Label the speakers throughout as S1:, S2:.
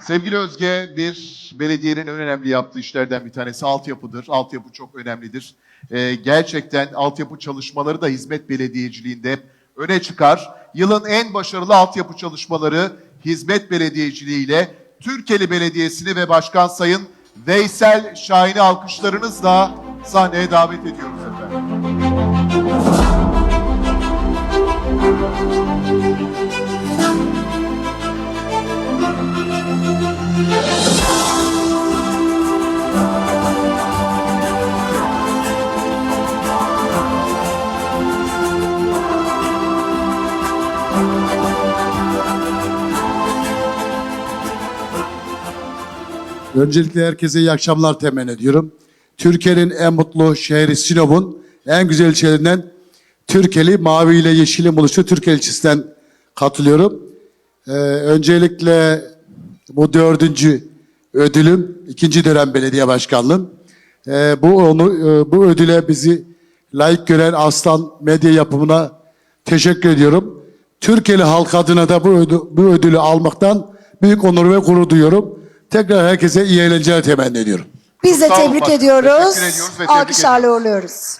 S1: Sevgili Özge, bir belediyenin en önemli yaptığı işlerden bir tanesi altyapıdır. Altyapı çok önemlidir. Ee, gerçekten altyapı çalışmaları da hizmet belediyeciliğinde öne çıkar. Yılın en başarılı altyapı çalışmaları hizmet belediyeciliği ile Türkeli Belediyesi'ni ve Başkan Sayın Veysel Şahin'i alkışlarınızla sahneye davet ediyoruz efendim.
S2: Öncelikle herkese iyi akşamlar temenni ediyorum. Türkiye'nin en mutlu şehri Sinop'un en güzel ilçelerinden Türkeli, Mavi ile Yeşil'in buluştuğu Türkiye ilçesinden katılıyorum. Ee, öncelikle bu dördüncü ödülüm, ikinci dönem belediye başkanlığım. Ee, bu onu, e, bu ödüle bizi layık gören Aslan Medya yapımına teşekkür ediyorum. Türkiye'li halk adına da bu, ödü- bu ödülü almaktan büyük onur ve gurur duyuyorum. Tekrar herkese iyi eğlenceler temenni ediyorum.
S3: Biz de
S1: Sağ olun
S3: tebrik
S1: başkanım.
S3: ediyoruz.
S1: Teşekkür ediyoruz ve tebrik
S3: Alkışlarla uğurluyoruz.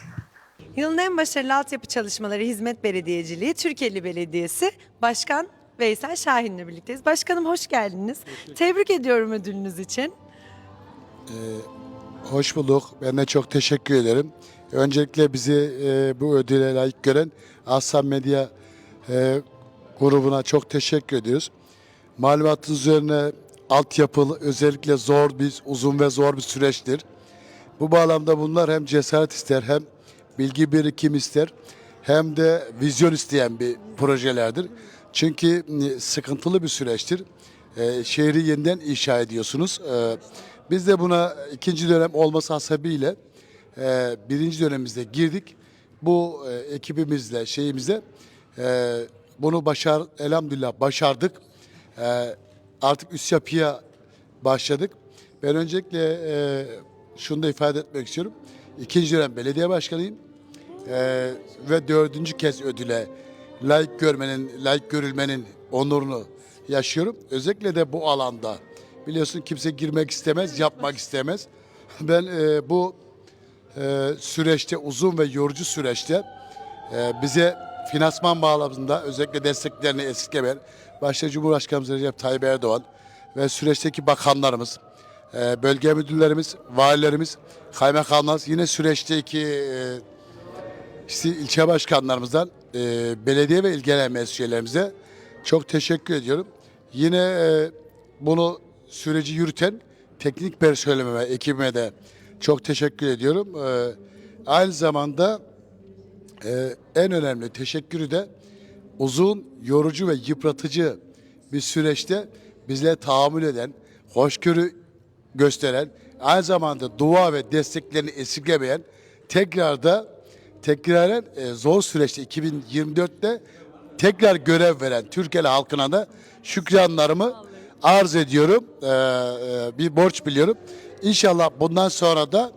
S4: Yılın en başarılı altyapı çalışmaları Hizmet Belediyeciliği Türkiye'li Belediyesi Başkan Veysel Şahin'le birlikteyiz. Başkanım hoş geldiniz. Tebrik ediyorum ödülünüz için.
S2: Hoş bulduk. Ben de çok teşekkür ederim. Öncelikle bizi e, bu ödüle layık gören Aslan Medya e, grubuna çok teşekkür ediyoruz. Malumatın üzerine altyapılı özellikle zor bir, uzun ve zor bir süreçtir. Bu bağlamda bunlar hem cesaret ister hem bilgi birikim ister hem de vizyon isteyen bir projelerdir. Çünkü sıkıntılı bir süreçtir. E, şehri yeniden inşa ediyorsunuz. E, biz de buna ikinci dönem olması hasebiyle e, birinci dönemimizde girdik. Bu e, ekibimizle, şeyimizle e, bunu başar, elhamdülillah başardık. E, artık üst yapıya başladık. Ben öncelikle e, şunu da ifade etmek istiyorum. İkinci dönem belediye başkanıyım. E, ve dördüncü kez ödüle layık görmenin, layık görülmenin onurunu yaşıyorum. Özellikle de bu alanda. Biliyorsun kimse girmek istemez, yapmak istemez. Ben e, bu e, süreçte, uzun ve yorucu süreçte e, bize finansman bağlamında özellikle desteklerini esirgemeyen başta Cumhurbaşkanımız Recep Tayyip Erdoğan ve süreçteki bakanlarımız, e, bölge müdürlerimiz, valilerimiz, kaymakamlarımız yine süreçteki e, ilçe başkanlarımızdan e, belediye ve ilgilenen mesleğlerimize çok teşekkür ediyorum. Yine bunu süreci yürüten teknik personelime ekibime de çok teşekkür ediyorum. Aynı zamanda e, en önemli teşekkürü de uzun, yorucu ve yıpratıcı bir süreçte bizle tahammül eden, hoşgörü gösteren, aynı zamanda dua ve desteklerini esirgemeyen, tekrar da tekraren e, zor süreçte 2024'te tekrar görev veren Türkiye halkına da şükranlarımı arz ediyorum. E, e, bir borç biliyorum. İnşallah bundan sonra da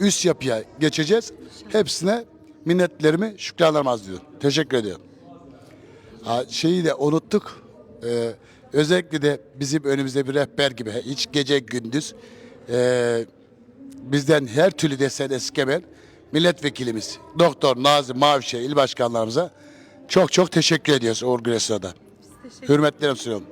S2: üst yapıya geçeceğiz. Hepsine minnetlerimi, şükranlarımı arz ediyorum. Teşekkür ediyorum. Ha, şeyi de unuttuk. Ee, özellikle de bizim önümüzde bir rehber gibi hiç gece gündüz ee, bizden her türlü desen eskemen milletvekilimiz Doktor Nazım Mavişe il başkanlarımıza çok çok teşekkür ediyoruz Uğur Güresun'a da. Hürmetlerimi sunuyorum.